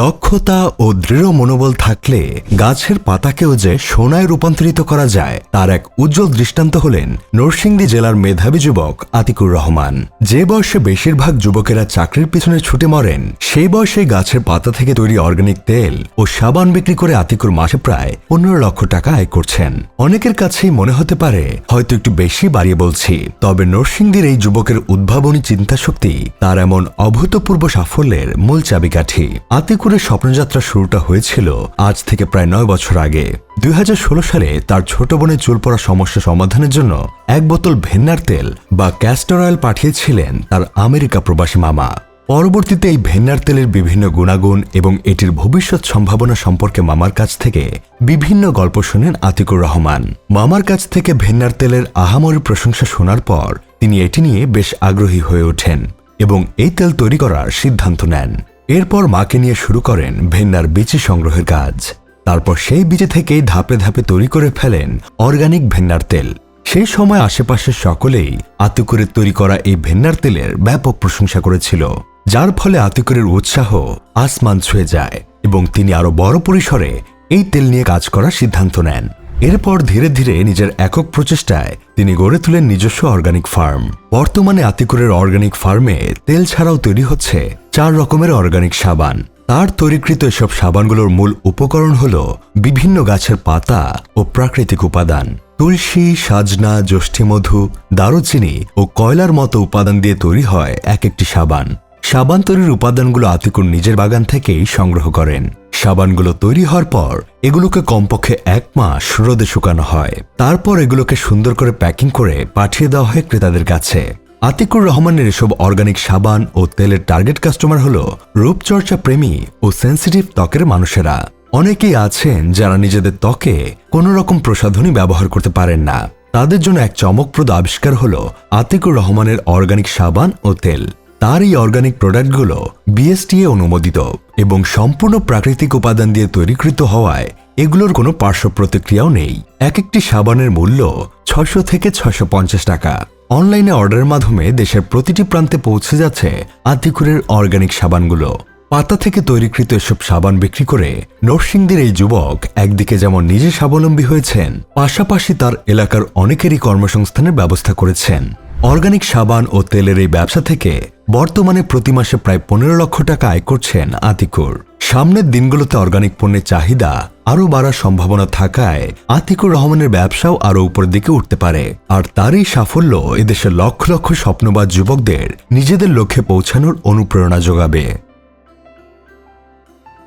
দক্ষতা ও দৃঢ় মনোবল থাকলে গাছের পাতাকেও যে সোনায় রূপান্তরিত করা যায়, তার এক উজ্জ্বল দৃষ্টান্ত হলেন নরসিংদী জেলার মেধাবী যুবক আতিকুর রহমান। যে বয়সে বেশিরভাগ যুবকেরা চাকরির পিছনে ছুটে মরেন, সেই বয়সে গাছের পাতা থেকে তৈরি অর্গানিক তেল ও সাবান বিক্রি করে আতিকুর মাসে প্রায় পনেরো লক্ষ টাকা আয় করছেন। অনেকের কাছেই মনে হতে পারে, হয়তো একটু বেশি বাড়িয়ে বলছি, তবে নরসিংদীর এই যুবকের উদ্ভাবনী চিন্তাশক্তি তার এমন অভূতপূর্ব সাফল্যের মূল চাবিকাঠি। আতিকুরের স্বপ্নযাত্রা শুরুটা হয়েছিল আজ থেকে প্রায় নয় বছর আগে। দুই হাজার ষোলো সালে তার ছোট বোনের চুল পড়া সমস্যা সমাধানের জন্য এক বোতল ভেন্নার তেল বা ক্যাস্টর অয়েল পাঠিয়েছিলেন তার আমেরিকা প্রবাসী মামা। পরবর্তীতে এই ভেন্নার তেলের বিভিন্ন গুণাগুণ এবং এটির ভবিষ্যৎ সম্ভাবনা সম্পর্কে মামার কাছ থেকে বিভিন্ন গল্প শোনেন আতিকুর রহমান। মামার কাছ থেকে ভেন্নার তেলের আহামরি প্রশংসা শোনার পর তিনি এটি নিয়ে বেশ আগ্রহী হয়ে ওঠেন এবং এই তেল তৈরি করার সিদ্ধান্ত নেন। এরপর মাকে নিয়ে শুরু করেন ভেন্নার বিচি সংগ্রহের কাজ। তারপর সেই বীজে থেকেই ধাপে ধাপে তৈরি করে ফেলেন অর্গানিক ভেন্নার তেল। সেই সময় আশেপাশের সকলেই আতিকুরের তৈরি করা এই ভেন্নার তেলের ব্যাপক প্রশংসা করেছিল, যার ফলে আতিকুরের উৎসাহ আসমান ছুঁয়ে যায় এবং তিনি আরও বড় পরিসরে এই তেল নিয়ে কাজ করার সিদ্ধান্ত নেন। এরপর ধীরে ধীরে নিজের একক প্রচেষ্টায় তিনি গড়ে তোলেন নিজস্ব অর্গানিক ফার্ম বর্তমানে আতিকুরের অর্গানিক ফার্মে তেল ছাড়াও তৈরি হচ্ছে চার রকমের অর্গানিক সাবান। তার তৈরিকৃত এসব সাবানগুলোর মূল উপকরণ হল বিভিন্ন গাছের পাতা ও প্রাকৃতিক উপাদান। তুলসী, সাজনা যষ্ঠিমধু দারুচিনি ও কয়লার মতো উপাদান দিয়ে তৈরি হয় এক একটি সাবান। সাবান তৈরির উপাদানগুলো আতিকুর নিজের বাগান থেকেই সংগ্রহ করেন। সাবানগুলো তৈরি হওয়ার পর এগুলোকে কমপক্ষে এক মাস রোদে শুকানো হয়। তারপর এগুলোকে সুন্দর করে প্যাকিং করে পাঠিয়ে দেওয়া হয় ক্রেতাদের কাছে। আতিকুর রহমানের এসব অর্গানিক সাবান ও তেলের টার্গেট কাস্টমার হল রূপচর্চা প্রেমী ও সেন্সিটিভ ত্বকের মানুষেরা। অনেকেই আছেন যারা নিজেদের ত্বকে কোনো রকম প্রসাধনী ব্যবহার করতে পারেন না। তাদের জন্য এক চমকপ্রদ আবিষ্কার হল আতিকুর রহমানের অর্গানিক সাবান ও তেল। তার এই অর্গানিক প্রোডাক্টগুলো বিএসটিএ অনুমোদিত এবং সম্পূর্ণ প্রাকৃতিক উপাদান দিয়ে তৈরিকৃত হওয়ায় এগুলোর কোনো পার্শ্ব প্রতিক্রিয়াও নেই। এক একটি সাবানের মূল্য ছশো থেকে ছশো টাকা। অনলাইনে অর্ডারের মাধ্যমে দেশের প্রতিটি প্রান্তে পৌঁছে যাচ্ছে আতিকুরের অর্গানিক সাবানগুলো। পাতা থেকে তৈরিকৃত এসব সাবান বিক্রি করে নরসিংদীর এই যুবক একদিকে যেমন নিজে স্বাবলম্বী হয়েছেন, পাশাপাশি তার এলাকার অনেকেরই কর্মসংস্থানের ব্যবস্থা করেছেন। অর্গানিক সাবান ও তেলের এই ব্যবসা থেকে বর্তমানে প্রতি মাসে প্রায় পনেরো লক্ষ টাকা আয় করছেন আতিকুর। সামনের দিনগুলোতে অর্গানিক পণ্যের চাহিদা আরও বাড়ার সম্ভাবনা থাকায় আতিকুর রহমানের ব্যবসাও আরও উপরের দিকে উঠতে পারে। আর তারই সাফল্য এদেশের লক্ষ লক্ষ স্বপ্নবাদ যুবকদের নিজেদের লক্ষ্যে পৌঁছানোর অনুপ্রেরণা যোগাবে।